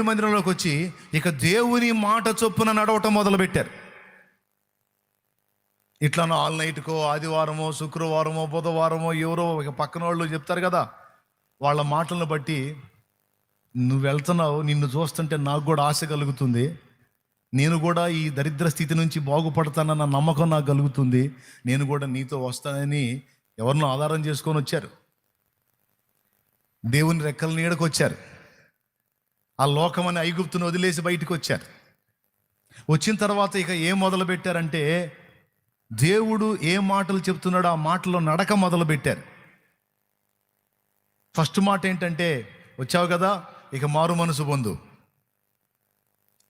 మందిరంలోకి వచ్చి ఇక దేవుని మాట చొప్పున నడవటం మొదలుపెట్టారు. ఇట్లా ఆల్ నైట్కో ఆదివారమో శుక్రవారమో బుధవారమో ఎవరో ఇక పక్కన వాళ్ళు చెప్తారు కదా వాళ్ళ మాటలను బట్టి నువ్వు వెళ్తున్నావు నిన్ను చూస్తుంటే నాకు కూడా ఆశ కలుగుతుంది నేను కూడా ఈ దరిద్ర స్థితి నుంచి బాగుపడతానన్న నమ్మకం నాకు కలుగుతుంది నేను కూడా నీతో వస్తానని ఎవరినో ఆధారం చేసుకొని వచ్చారు. దేవుని రెక్కల నీడకు వచ్చారు. ఆ లోకం అని ఐగుప్తును వదిలేసి బయటికి వచ్చారు. వచ్చిన తర్వాత ఇక ఏం మొదలు పెట్టారంటే దేవుడు ఏ మాటలు చెప్తున్నాడో ఆ మాటలో నడక మొదలు పెట్టారు ఫస్ట్ మాట ఏంటంటే వచ్చావు కదా ఇక మారు మనసు పొందు.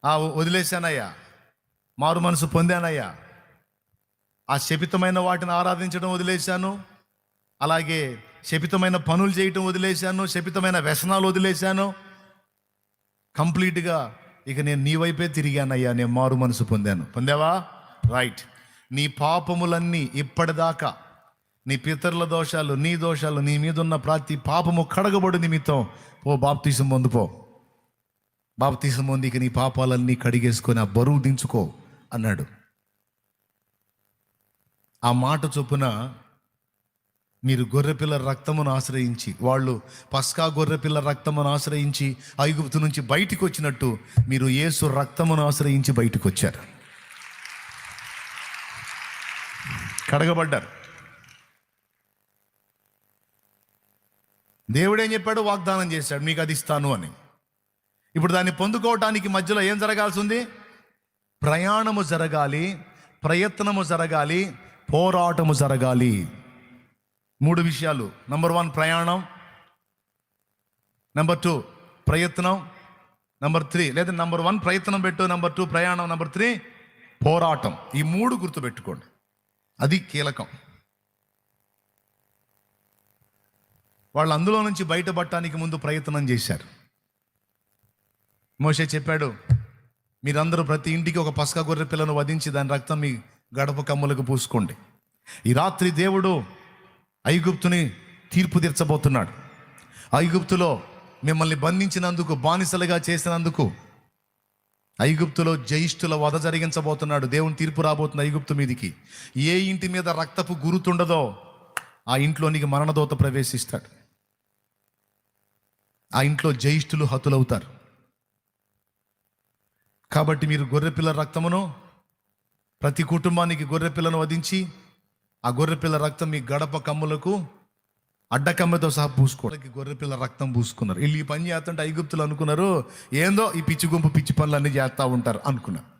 ఆ వదిలేశానయ్యా మారు మనసు పొందానయ్యా. ఆ శపితమైన వాటిని ఆరాధించడం వదిలేశాను. అలాగే శపితమైన పనులు చేయటం వదిలేశాను శపితమైన వ్యసనాలు వదిలేశాను. కంప్లీట్గా ఇక నేను నీ వైపే తిరిగానయ్యా నేను మారు మనసు పొందాను. పొందావా? రైట్. నీ పాపములన్నీ ఇప్పటిదాకా నీ పితరుల దోషాలు నీ దోషాలు నీ మీద ఉన్న ప్రతి పాపము కడగబడు నిమిత్తం ఓ బాప్తీసం పొందుపో బాప్తీసం పొంది ఇక నీ పాపాలన్నీ కడిగేసుకొని ఆ బరువు దించుకో అన్నాడు. ఆ మాట చొప్పున మీరు గొర్రెపిల్ల రక్తమును ఆశ్రయించి వాళ్ళు పస్కా గొర్రెపిల్ల రక్తమును ఆశ్రయించి ఐగుప్తు నుంచి బయటికి వచ్చినట్టు మీరు యేసు రక్తమును ఆశ్రయించి బయటకు వచ్చారు కడగబడ్డారు. దేవుడేం చెప్పాడు? వాగ్దానం చేశాడు. మీకు అది ఇస్తాను అని. ఇప్పుడు దాన్ని పొందుకోవటానికి మధ్యలో ఏం జరగాల్సి ఉంది ప్రయాణము జరగాలి ప్రయత్నము జరగాలి పోరాటము జరగాలి. మూడు విషయాలు. నంబర్ వన్ ప్రయాణం. నెంబర్ టూ ప్రయత్నం. నెంబర్ త్రీ లేదా నంబర్ వన్ ప్రయత్నం పెట్టు. నంబర్ టూ ప్రయాణం. నంబర్ త్రీ పోరాటం. ఈ మూడు గుర్తుపెట్టుకోండి. అది కీలకం. వాళ్ళు అందులో నుంచి బయటపడటానికి ముందు ప్రయత్నం చేశారు. మోషే చెప్పాడు మీరందరూ ప్రతి ఇంటికి ఒక పసక గొర్రె పిల్లను వధించి దాని రక్తం మీ గడప కమ్ములకు పూసుకోండి. ఈ రాత్రి దేవుడు ఐగుప్తుని తీర్పు తీర్చబోతున్నాడు. ఐగుప్తులో మిమ్మల్ని బంధించినందుకు బానిసలుగా చేసినందుకు ఐగుప్తులో జయిష్ఠుల వధ జరిగించబోతున్నాడు. దేవుని తీర్పు రాబోతుంది ఐగుప్తు మీదికి. ఏ ఇంటి మీద రక్తపు గురుతుండదో ఆ ఇంట్లోనికి మరణదోత ప్రవేశిస్తాడు. ఆ ఇంట్లో జయిష్ఠులు హతులవుతారు. కాబట్టి మీరు గొర్రెపిల్ల రక్తమును ప్రతి కుటుంబానికి గొర్రెపిల్లను వధించి ఆ గొర్రెపిల్ల రక్తం మీ గడప కమ్ములకు అడ్డకమ్మతో సహా పూసుకోవడానికి గొర్రెపిల్ల రక్తం పూసుకున్నారు. వీళ్ళు ఈ పని చేస్తుంటే ఐగుప్తులు అనుకున్నారు ఏందో ఈ పిచ్చి గుంపు పిచ్చి పనులు అన్నీ చేస్తూ ఉంటారు అనుకున్నారు.